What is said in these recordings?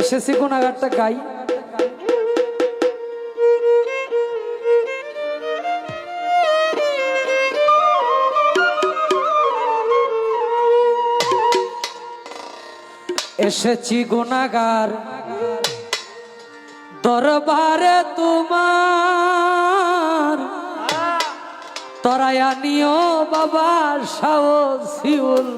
এসেছি গুণাগারটা গাই। এসেছি গুণাগার দরবারে তোমার। তরায়া নিও বাবা সাহসিউল্লাহ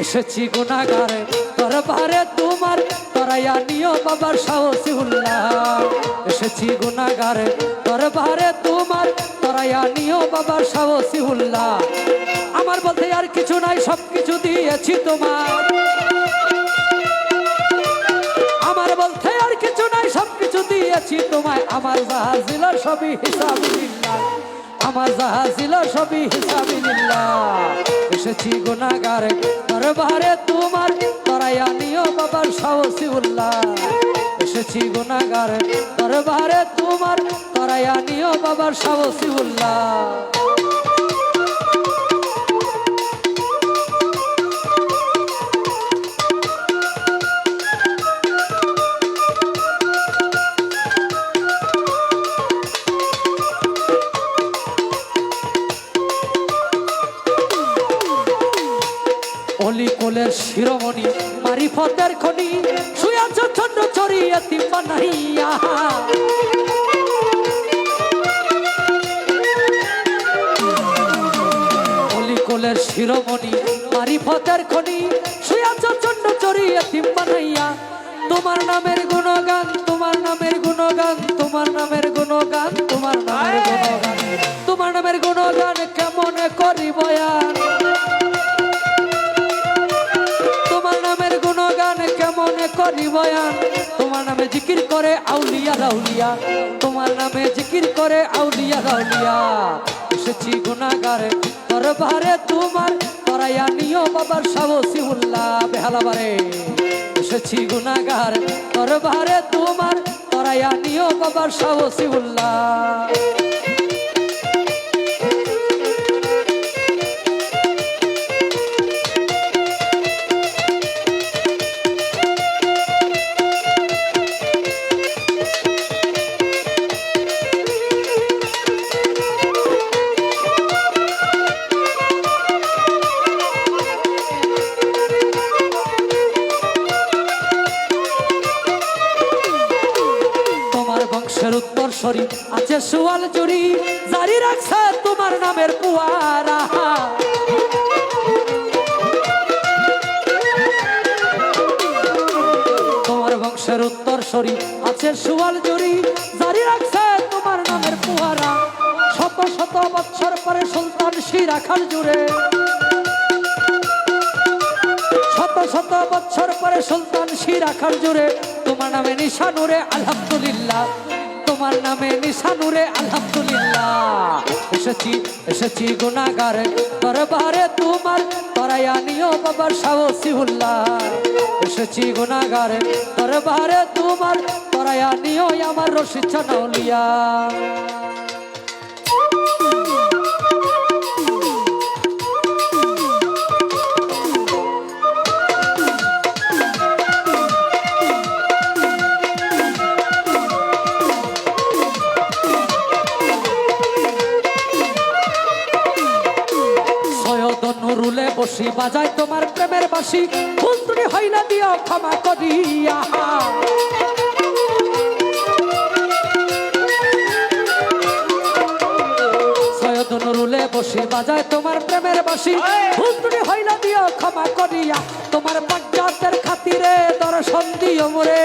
এসেছি গুণাগারে। দরবারে তোমার তরাইয়া নিও বাবার সাহসী উল্লাহ। এসেছি গুণাগারে। দরবারে তোমার তরাইয়া নিও বাবার সাহসী উল্লাহ। আমার বলতে আর কিছু নাই সব কিছু দিয়েছি তোমার। আমার বলতে আর কিছু নাই সব কিছু দিয়েছি তোমায়। আমার জাহাজিল সবই হিসাব আমার জাহাজিল সবই হিসাবি এসেছি গুণাগারে দরবারে তোমার তরাইয়া নিও বাবার সাহসি উল্লাহ এসেছি গুণাগারে দরবারে তোমার তরাইয়া নিও বাবার সাহসি উল্লাহ অলি কোলের শিরোমণি মারিফতের খনি শুয়াছ ছোট চড়িয়ে তিম্বা অলি কোলের শিরোমণি মারিফতের খনি শুয়াছ ছোট চড়িয়ে তিম্বা তোমার নামের গুণগান তোমার নামের গুণগান তোমার নামের গুণগান তোমার নামের গুণগান। তোমার নামের গুণগান কেমন করি বয়ান বয়ান তোমার নামে জিকির করে আউলিয়া রাউলিয়া তোমার নামে জিকির করে আউলিয়া রাউলিয়া এসেছি গুণাগারে, দরবারে তোমার তরাইয়া নিও বাবার সাহসী উল্লাহ বেহালাবারে এসেছি গুণাগার, দরবারে তোমার তরাইয়া নিও বাবার সাহসী উল্লাহ সরি আছে সুয়াল জুড়ি জারি রাখছে তোমার নামের পুয়ারা। তোমার বংশের উত্তর সরি, আছে সুয়াল জুড়ি জারি রাখছে তোমার নামের পুয়ারা। শত শত বছর পরে সুলতান শিরাখাল জুড়ে। শত শত বছর পরে সুলতান শিরাখাল জুড়ে, তোমার নামে নিশানুরে, আলহামদুলিল্লাহ। তোমার নামে নিশানুরে, আলহামদুলিল্লাহ। এসেছি এসেছি গুণাগারে। দরবারে তোমার তরাইয়া নিও বাবার সাহসী উল্লাহ এসেছি গুণাগারে। দরবারে তোমার তরাইয়া নিও আমার রশিদ চানাউলিয়া বসি বাজায় তোমার প্রেমের বাসি। ফুল তুমি হইলা দিও ক্ষমা করিয়া। নুরুলে বসি বাজায় তোমার প্রেমের বাসি। ফুল তুমি হইলা দিও ক্ষমা করিয়া। তোমার পঞ্চায়েতের খাতিরে দর্শন দিও মোরে।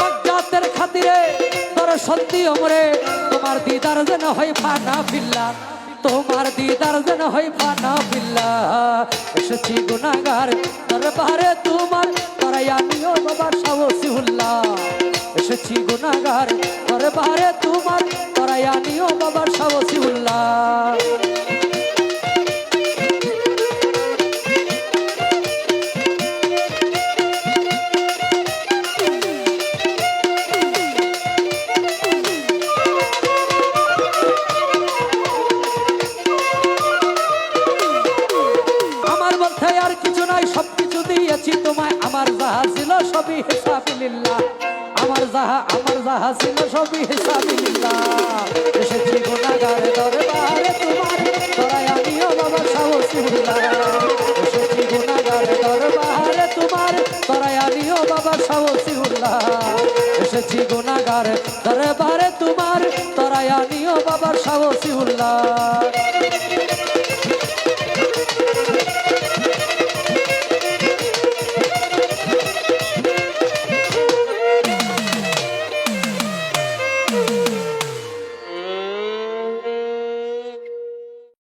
পঞ্চায়েতের খাতিরে দর্শন দিও মোরে। তোমার দিদার যেন হয় ফানা ফিল্লা তোমার দিদার যেন হই ফানা বিল্লা। এসেছি গুনাগার দরবারে তোমার, তরাইয়া নিও বাবার সাহসী হুল্লা। এসেছি গুনাগার দরবারে তোমার, তরাইয়া মধ্যে আর কিছু নাই সব কিছু দিয়েছি তোমায়। আমার যাহা ছিল সবই হিসাবিল্লাহ আমার যাহা আমার যাহা ছিল সবই হিসাবিল্লাহ এসেছি গুণাগারে দরবারে তোমার, তোরাই আমিও বাবা সাহসিল্লাহ এসেছি গুণাগারে দরবারে তোমার, তোরাই আমিও বাবা সাহসিল্লাহ এসেছি গুণাগারে দরবারে তোমার, তোরাই আমিও বাবা সাহসিল্লাহ